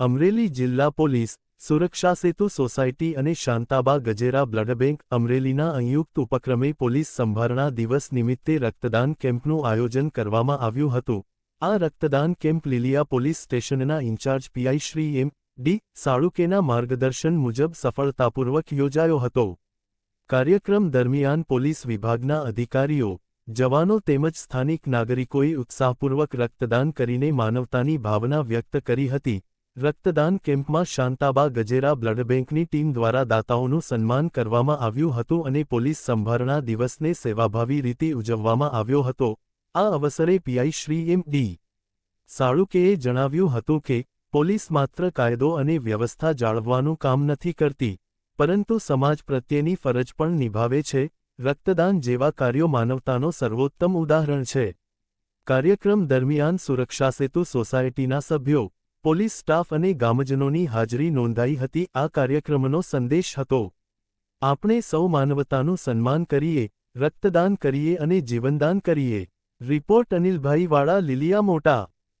અમરેલી જિલ્લા પોલીસ, સુરક્ષા સેતુ સોસાયટી અને શાંતાબા ગજેરા બ્લડ બેંક અમરેલીના સંયુક્ત ઉપક્રમે પોલીસ સંભારણા દિવસ નિમિત્તે રક્તદાન કેમ્પનું આયોજન કરવામાં આવ્યું હતું. આ રક્તદાન કેમ્પ લીલિયા પોલીસ સ્ટેશનના in charge P I Shri M D સાળુકેના માર્ગદર્શન મુજબ સફળતાપૂર્વક યોજાયો હતો. કાર્યક્રમ દરમિયાન પોલીસ વિભાગના અધિકારીઓ, જવાનો તેમજ સ્થાનિક નાગરિકોએ ઉત્સાહપૂર્વક રક્તદાન કરીને માનવતાની ભાવના વ્યક્ત કરી હતી. રક્તદાન કેમ્પમાં શાંતાબા ગજેરા બ્લડ બેંકની ટીમ દ્વારા દાતાઓનું સન્માન કરવામાં આવ્યું હતું અને પોલીસ સંભારણા દિવસને સેવાભાવી રીતે ઉજવવામાં આવ્યો હતો. આ અવસરે P I Shri M D. સાળુકેએ જણાવ્યું હતું કે, પોલીસ માત્ર કાયદો અને વ્યવસ્થા જાળવવાનું કામ નથી કરતી, પરંતુ સમાજ પ્રત્યેની ફરજ પણ નિભાવે છે. રક્તદાન જેવા કાર્યો માનવતાનો સર્વોત્તમ ઉદાહરણ છે. કાર્યક્રમ દરમિયાન સુરક્ષા સેતુ સોસાયટીના સભ્યો પોલીસ સ્ટાફ અને ગામજનોની હાજરી નોંધાઈ હતી. આ કાર્યક્રમનો સંદેશ હતો, આપણે સૌ માનવતાનું સન્માન કરીએ, રક્તદાન કરીએ અને જીવનદાન કરીએ. રિપોર્ટ અનિલભાઈવાળા લીલિયા મોટા